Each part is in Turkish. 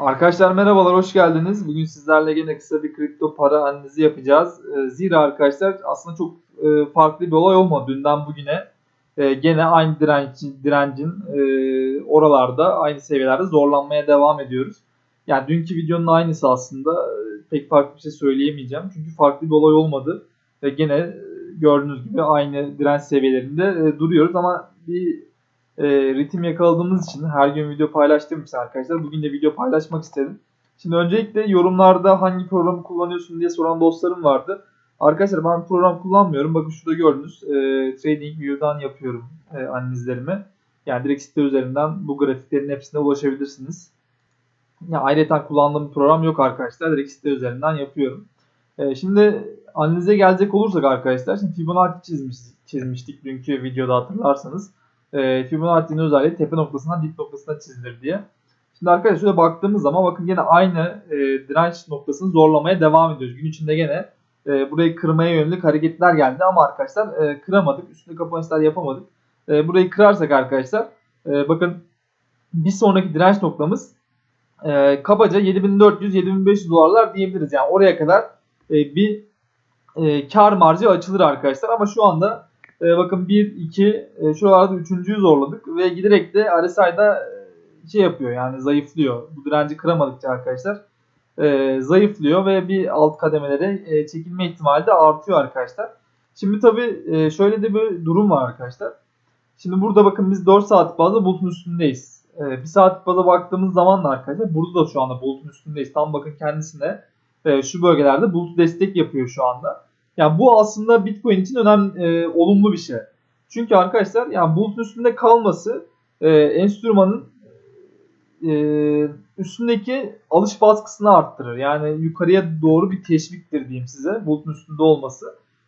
Arkadaşlar merhabalar, hoş geldiniz. Bugün sizlerle gene kısa bir kripto para analizi yapacağız. Ee, Zira arkadaşlar aslında çok e, farklı bir olay olmadı dünden bugüne. E, Gene aynı direnç, direncin e, oralarda, aynı seviyelerde zorlanmaya devam ediyoruz. Yani dünkü videonun aynısı aslında. E, Pek farklı bir şey söyleyemeyeceğim. Çünkü farklı bir olay olmadı. Ve gene e, gördüğünüz gibi aynı direnç seviyelerinde duruyoruz ama bir e, ritim yakaladığımız için her gün video paylaştığım için arkadaşlar bugün de video paylaşmak istedim. Şimdi öncelikle yorumlarda hangi programı kullanıyorsun diye soran dostlarım vardı. Arkadaşlar ben program kullanmıyorum. Bakın şurada gördünüz. E, TradingView'dan yapıyorum e, analizlerimi. Yani direkt site üzerinden bu grafiklerin hepsine ulaşabilirsiniz. Ya ayrıca kullandığım program yok arkadaşlar. Direkt site üzerinden yapıyorum. E, şimdi analize gelecek olursak arkadaşlar. Şimdi Fibonacci çizmiş, çizmiştik dünkü videoda hatırlarsanız e, Fibonacci'nin özelliği tepe noktasından dip noktasına çizilir diye. Şimdi arkadaşlar şöyle baktığımız zaman bakın yine aynı e, direnç noktasını zorlamaya devam ediyoruz. Gün içinde gene e, burayı kırmaya yönelik hareketler geldi ama arkadaşlar e, kıramadık. Üstünde kapanışlar yapamadık. E, burayı kırarsak arkadaşlar e, bakın bir sonraki direnç noktamız e, kabaca 7400-7500 dolarlar diyebiliriz. Yani oraya kadar e, bir e, kar marjı açılır arkadaşlar ama şu anda e, bakın 1, 2, e, şuralarda 3.'yü zorladık ve giderek de RSI'da e, şey yapıyor yani zayıflıyor. Bu direnci kıramadıkça arkadaşlar e, zayıflıyor ve bir alt kademelere e, çekilme ihtimali de artıyor arkadaşlar. Şimdi tabi e, şöyle de bir durum var arkadaşlar. Şimdi burada bakın biz 4 saat bazda bulutun üstündeyiz. E, 1 saat baza baktığımız zaman da arkadaşlar burada da şu anda bulutun üstündeyiz. Tam bakın kendisine e, şu bölgelerde bulut destek yapıyor şu anda. Yani bu aslında Bitcoin için önemli e, olumlu bir şey. Çünkü arkadaşlar yani bulutun üstünde kalması e, enstrümanın e, üstündeki alış baskısını arttırır. Yani yukarıya doğru bir teşviktir diyeyim size bulutun üstünde olması.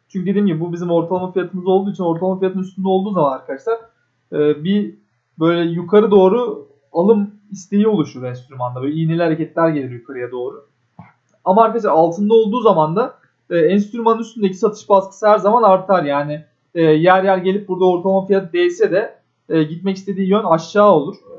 Çünkü dediğim gibi bu bizim ortalama fiyatımız olduğu için ortalama fiyatın üstünde olduğu zaman arkadaşlar e, bir böyle yukarı doğru alım isteği oluşur enstrümanda. Böyle iğneli hareketler gelir yukarıya doğru. Ama arkadaşlar altında olduğu zaman da e, enstrümanın üstündeki satış baskısı her zaman artar. Yani e, yer yer gelip burada ortalama fiyat değse de e, gitmek istediği yön aşağı olur. E,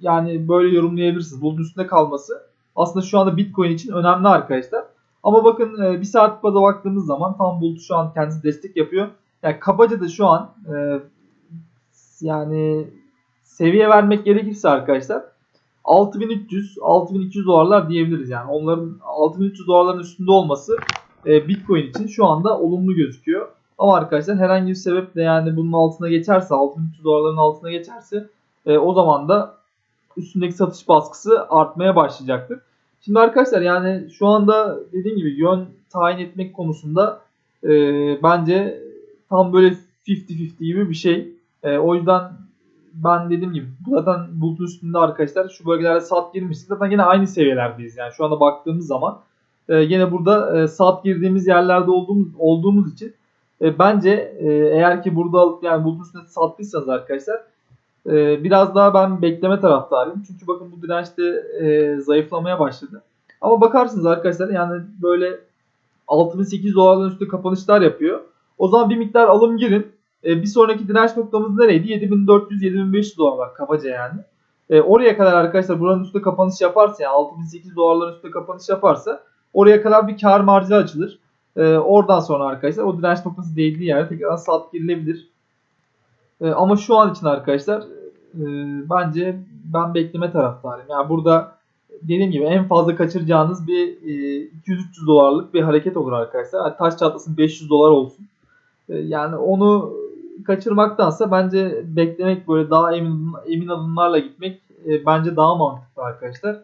yani böyle yorumlayabilirsiniz. Bunun üstünde kalması aslında şu anda Bitcoin için önemli arkadaşlar. Ama bakın e, bir saat baza baktığımız zaman tam bulut şu an kendisi destek yapıyor. Yani kabaca da şu an e, yani seviye vermek gerekirse arkadaşlar 6300 6200 dolarlar diyebiliriz yani. Onların 6300 dolarların üstünde olması e, Bitcoin için şu anda olumlu gözüküyor. Ama arkadaşlar herhangi bir sebeple yani bunun altına geçerse 6300 dolarların altına geçerse e, o zaman da üstündeki satış baskısı artmaya başlayacaktır. Şimdi arkadaşlar yani şu anda dediğim gibi yön tayin etmek konusunda e, bence tam böyle 50-50 gibi bir şey. E, o yüzden ben dediğim gibi zaten bulutun üstünde arkadaşlar şu bölgelerde sat girmiştik. Zaten yine aynı seviyelerdeyiz yani şu anda baktığımız zaman e, yine burada e, saat girdiğimiz yerlerde olduğumuz olduğumuz için e, bence e, eğer ki burada alıp yani bulutun üstünde sattıysanız arkadaşlar e, biraz daha ben bekleme taraftarıyım. Çünkü bakın bu dirençte e, zayıflamaya başladı. Ama bakarsınız arkadaşlar yani böyle 6800 dolarların üstü kapanışlar yapıyor. O zaman bir miktar alım girin. E, bir sonraki direnç noktamız nereydi? 7400-7500 dolar kabaca yani. E, oraya kadar arkadaşlar buranın üstünde kapanış yaparsa yani 6800 dolarların üstünde kapanış yaparsa Oraya kadar bir kar marjı açılır. E, oradan sonra arkadaşlar o direnç noktası değildiği yerde tekrar sat girilebilir. E, ama şu an için arkadaşlar e, bence ben bekleme taraftarıyım. Yani burada dediğim gibi en fazla kaçıracağınız bir e, 200-300 dolarlık bir hareket olur arkadaşlar. Yani taş çatlasın 500 dolar olsun. E, yani onu kaçırmaktansa bence beklemek böyle daha emin emin adımlarla gitmek e, bence daha mantıklı arkadaşlar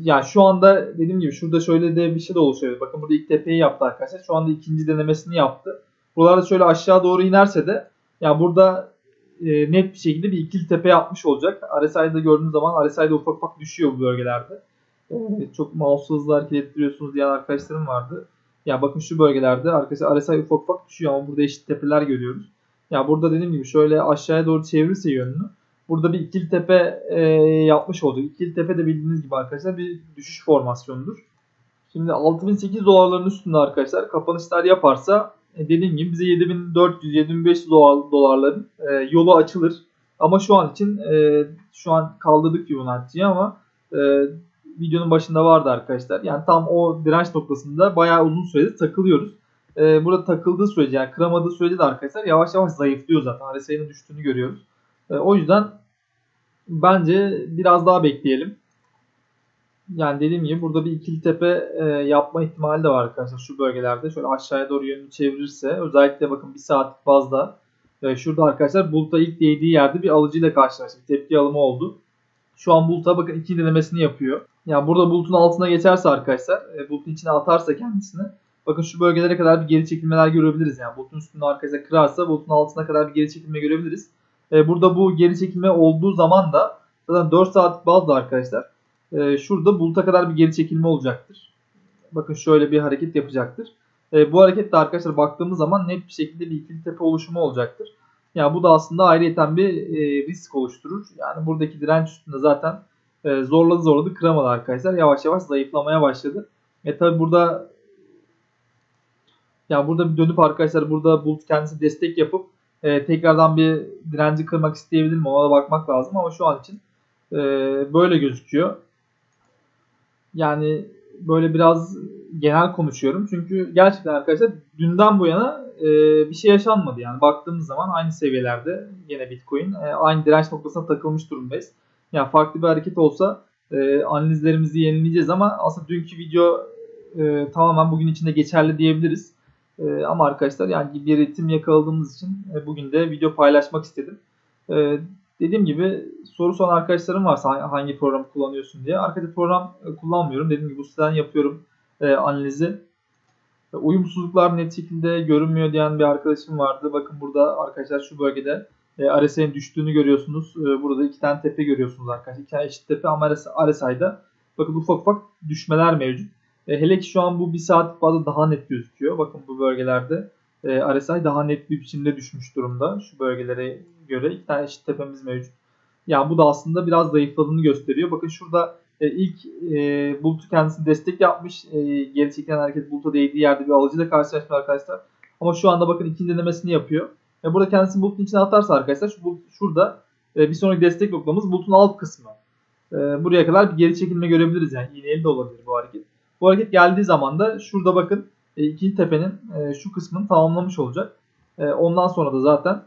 yani şu anda dediğim gibi şurada şöyle de bir şey de oluşuyor. Bakın burada ilk tepeyi yaptı arkadaşlar. Şu anda ikinci denemesini yaptı. Buralarda şöyle aşağı doğru inerse de yani burada e, net bir şekilde bir ikili tepe yapmış olacak. RSI'de gördüğünüz zaman RSI'de ufak ufak düşüyor bu bölgelerde. E, çok mouse hızlı hareket ettiriyorsunuz diyen arkadaşlarım vardı. Ya bakın şu bölgelerde arkadaşlar RSI ufak ufak düşüyor ama burada eşit tepeler görüyoruz. Ya yani burada dediğim gibi şöyle aşağıya doğru çevirirse yönünü Burada bir ikili tepe e, yapmış olduk. İkili tepe de bildiğiniz gibi arkadaşlar bir düşüş formasyonudur. Şimdi 6008 dolarların üstünde arkadaşlar kapanışlar yaparsa e, dediğim gibi bize 7400-7500 dolarların e, yolu açılır. Ama şu an için e, şu an kaldırdık Fibonacci'yi ama e, videonun başında vardı arkadaşlar. Yani tam o direnç noktasında bayağı uzun süredir takılıyoruz. Ee, burada takıldığı sürece yani kıramadığı sürece de arkadaşlar yavaş yavaş zayıflıyor zaten. RSI'nin düştüğünü görüyoruz. Ee, o yüzden bence biraz daha bekleyelim. Yani dediğim gibi burada bir ikili tepe e, yapma ihtimali de var arkadaşlar şu bölgelerde. Şöyle aşağıya doğru yönünü çevirirse özellikle bakın bir saatlik bazda e, şurada arkadaşlar buluta ilk değdiği yerde bir alıcıyla karşılaştık. Tepki alımı oldu. Şu an buluta bakın iki denemesini yapıyor. Yani burada bulutun altına geçerse arkadaşlar e, bulutun içine atarsa kendisini bakın şu bölgelere kadar bir geri çekilmeler görebiliriz. Yani bulutun üstünde arkadaşlar kırarsa bulutun altına kadar bir geri çekilme görebiliriz. E, burada bu geri çekilme olduğu zaman da zaten 4 saatlik bazda arkadaşlar e, şurada buluta kadar bir geri çekilme olacaktır. Bakın şöyle bir hareket yapacaktır. E, bu hareket de arkadaşlar baktığımız zaman net bir şekilde bir ikili tepe oluşumu olacaktır. Yani bu da aslında ayrıyeten bir risk oluşturur. Yani buradaki direnç üstünde zaten zorladı zorladı kıramadı arkadaşlar. Yavaş yavaş zayıflamaya başladı. E tabi burada yani burada bir dönüp arkadaşlar burada bulut kendisi destek yapıp e, tekrardan bir direnci kırmak isteyebilir mi? Ona da bakmak lazım ama şu an için e, böyle gözüküyor. Yani böyle biraz genel konuşuyorum. Çünkü gerçekten arkadaşlar dünden bu yana e, bir şey yaşanmadı. Yani baktığımız zaman aynı seviyelerde yine Bitcoin e, aynı direnç noktasına takılmış durumdayız. Yani farklı bir hareket olsa e, analizlerimizi yenileyeceğiz ama aslında dünkü video e, tamamen bugün içinde geçerli diyebiliriz. E, ama arkadaşlar yani bir ritim yakaladığımız için e, bugün de video paylaşmak istedim. E, dediğim gibi soru soran arkadaşlarım varsa hangi programı kullanıyorsun diye. Arkada program e, kullanmıyorum. Dediğim gibi bu siteden yapıyorum e, analizi. E, uyumsuzluklar net şekilde görünmüyor diyen bir arkadaşım vardı. Bakın burada arkadaşlar şu bölgede e, RSI'nin düştüğünü görüyorsunuz. E, burada iki tane tepe görüyorsunuz arkadaşlar. İki tane eşit tepe ama RSI'da bakın ufak ufak düşmeler mevcut. E, hele ki şu an bu bir saat fazla daha net gözüküyor. Bakın bu bölgelerde e, RSI daha net bir biçimde düşmüş durumda. Şu bölgelere göre iki tane eşit tepemiz mevcut. Yani bu da aslında biraz zayıfladığını gösteriyor. Bakın şurada e, ilk e, bulutu kendisi destek yapmış. E, geri çekilen hareket buluta değdiği yerde bir alıcıyla karşılaşmış arkadaşlar. Ama şu anda bakın ikinci denemesini yapıyor. E, burada kendisini bulutun içine atarsa arkadaşlar şu bulut, şurada e, bir sonraki destek noktamız bulutun alt kısmı. E, buraya kadar bir geri çekilme görebiliriz. Yani iğneli de olabilir bu hareket. Bu hareket geldiği zaman da şurada bakın e, ikinci tepenin e, şu kısmını tamamlamış olacak. E, ondan sonra da zaten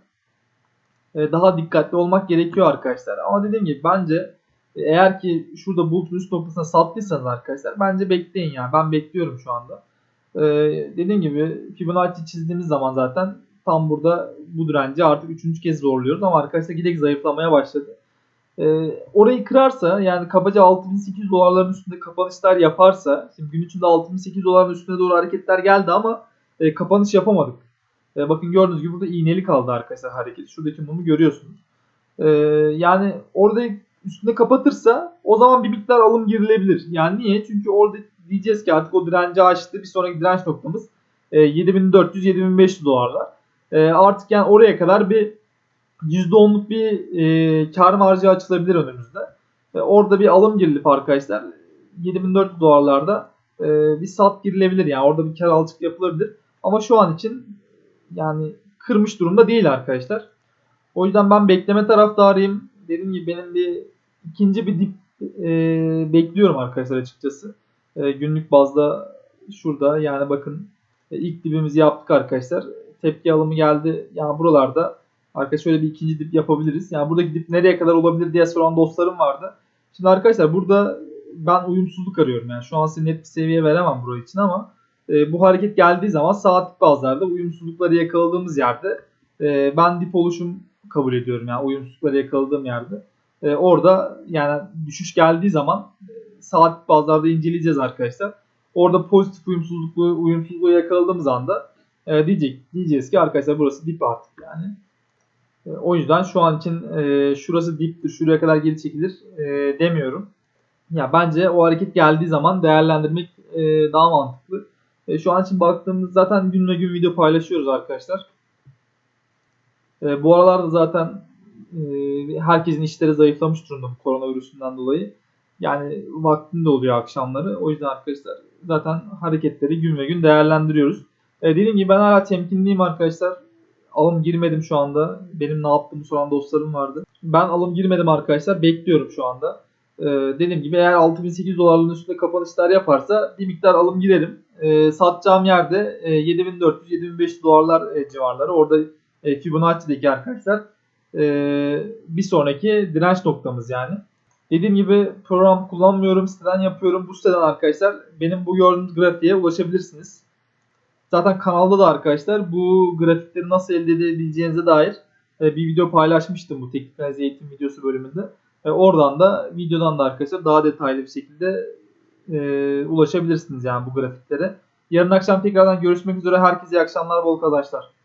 e, daha dikkatli olmak gerekiyor arkadaşlar. Ama dediğim gibi bence eğer ki şurada bulutun üst noktasına sattıysanız arkadaşlar bence bekleyin yani. Ben bekliyorum şu anda. Dediğim gibi Fibonacci çizdiğimiz zaman zaten tam burada bu direnci artık üçüncü kez zorluyoruz ama arkadaşlar gidek zayıflamaya başladı. E, orayı kırarsa yani kabaca 6800 dolarların üstünde kapanışlar yaparsa şimdi gün içinde 6800 doların üstüne doğru hareketler geldi ama e, kapanış yapamadık. E, bakın gördüğünüz gibi burada iğneli kaldı arkadaşlar hareket. Şuradaki mumu görüyorsunuz. E, yani orada üstünde kapatırsa o zaman bir miktar alım girilebilir. Yani niye? Çünkü orada diyeceğiz ki artık o direnci aştı. Bir sonraki direnç noktamız e, 7400-7500 dolarlar. E, artık yani oraya kadar bir %10'luk bir e, kar marjı açılabilir önümüzde. E, orada bir alım girilip arkadaşlar 7400 dolarlarda e, bir sat girilebilir. Yani orada bir kar alçık yapılabilir. Ama şu an için yani kırmış durumda değil arkadaşlar. O yüzden ben bekleme taraftarıyım. Dediğim gibi benim bir ikinci bir dip e, bekliyorum arkadaşlar açıkçası. E, günlük bazda şurada yani bakın e, ilk dibimizi yaptık arkadaşlar. Tepki alımı geldi. Yani buralarda arkadaşlar şöyle bir ikinci dip yapabiliriz. Yani buradaki dip nereye kadar olabilir diye soran dostlarım vardı. Şimdi arkadaşlar burada ben uyumsuzluk arıyorum. Yani şu an size net bir seviye veremem buraya için ama e, bu hareket geldiği zaman saatlik bazlarda uyumsuzlukları yakaladığımız yerde e, ben dip oluşum kabul ediyorum. Yani uyumsuzlukları yakaladığım yerde. E, orada yani düşüş geldiği zaman saatlik bazlarda inceleyeceğiz arkadaşlar. Orada pozitif uyumsuzluklu uyumsuzluğu yakaladığımız anda e, diyecek diyeceğiz ki arkadaşlar burası dip artık yani. E, o yüzden şu an için e, şurası diptir, şuraya kadar geri çekilir e, demiyorum. Ya bence o hareket geldiği zaman değerlendirmek e, daha mantıklı. E, şu an için baktığımız zaten gün ve gün video paylaşıyoruz arkadaşlar. E, bu aralarda zaten e, herkesin işleri zayıflamış durumda bu koronavirüsünden dolayı. Yani vaktinde oluyor akşamları. O yüzden arkadaşlar zaten hareketleri gün ve gün değerlendiriyoruz. E, dediğim gibi ben hala temkinliyim arkadaşlar. Alım girmedim şu anda. Benim ne yaptığımı soran dostlarım vardı. Ben alım girmedim arkadaşlar. Bekliyorum şu anda. Ee, dediğim gibi eğer 6800 dolarların üstünde kapanışlar yaparsa bir miktar alım girerim. Ee, satacağım yerde e, 7400-7500 dolarlar e, civarları. Orada e, Fibonacci'deki arkadaşlar e, bir sonraki direnç noktamız yani. Dediğim gibi program kullanmıyorum. Siteden yapıyorum. Bu siteden arkadaşlar benim bu gördüğünüz grafiğe ulaşabilirsiniz. Zaten kanalda da arkadaşlar bu grafikleri nasıl elde edebileceğinize dair e, bir video paylaşmıştım bu teknik analiz eğitim videosu bölümünde. E, oradan da videodan da arkadaşlar daha detaylı bir şekilde e, ulaşabilirsiniz yani bu grafiklere. Yarın akşam tekrardan görüşmek üzere. Herkese iyi akşamlar, bol kazançlar.